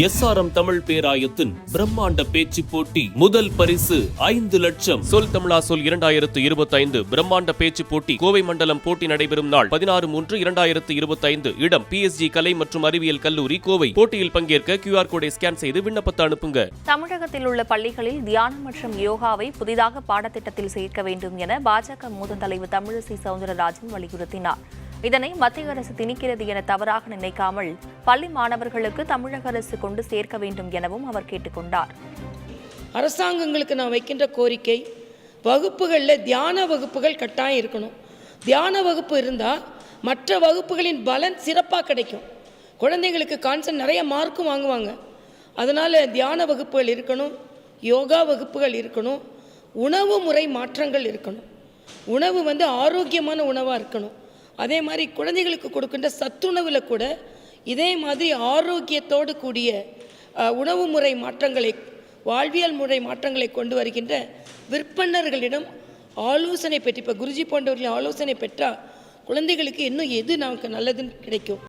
SRM Tamil பேராயத்தின் பிரம்மாண்ட பேச்சு போட்டி முதல் பரிசு ஐந்து லட்சம். சொல் தமிழா சொல் இரண்டாயிரத்து இருபத்தி ஐந்து பிரம்மாண்ட பேச்சு போட்டி. கோவை மண்டலம் போட்டி நடைபெறும் நாள் பதினாறு மூன்று இரண்டாயிரத்து இருபத்தைந்து. இடம் பிஎஸ்ஜி கலை மற்றும் அறிவியல் கல்லூரி கோவை. போட்டியில் பங்கேற்க கியூஆர் கோடை ஸ்கேன் செய்து விண்ணப்பத்தை அனுப்புங்க. தமிழகத்தில் உள்ள பள்ளிகளில் தியானம் மற்றும் யோகாவை புதிதாக பாடத்திட்டத்தில் சேர்க்க வேண்டும் என பாஜக மூத்த தலைவர் தமிழிசை சவுந்தரராஜன் வலியுறுத்தினார். இதனை மத்திய அரசு திணிக்கிறது என தவறாக நினைக்காமல் பள்ளி மாணவர்களுக்கு தமிழக அரசு கொண்டு சேர்க்க வேண்டும் எனவும் அவர் கேட்டுக்கொண்டார். அரசாங்கங்களுக்கு நான் வைக்கின்ற கோரிக்கை வகுப்புகளில் தியான வகுப்புகள் கட்டாயம் இருக்கணும். தியான வகுப்பு இருந்தால் மற்ற வகுப்புகளின் பலன் சிறப்பாக கிடைக்கும். குழந்தைங்களுக்கு கான்சென்ட் நிறைய மார்க்கும் வாங்குவாங்க. அதனால் தியான வகுப்புகள் இருக்கணும் யோகா வகுப்புகள் இருக்கணும் உணவு முறை மாற்றங்கள் இருக்கணும். உணவு வந்து ஆரோக்கியமான உணவாக இருக்கணும். அதே மாதிரி குழந்தைகளுக்கு கொடுக்கின்ற சத்துணவில் கூட இதே மாதிரி ஆரோக்கியத்தோடு கூடிய உணவு முறை மாற்றங்களை வாழ்வியல் முறை மாற்றங்களை கொண்டு வருகின்ற விற்பனர்களிடம் ஆலோசனை பெற்று இப்போ குருஜி போன்றவர்களின் ஆலோசனை பெற்றால் குழந்தைகளுக்கு இன்னும் எது நமக்கு நல்லதுன்னு கிடைக்கும்?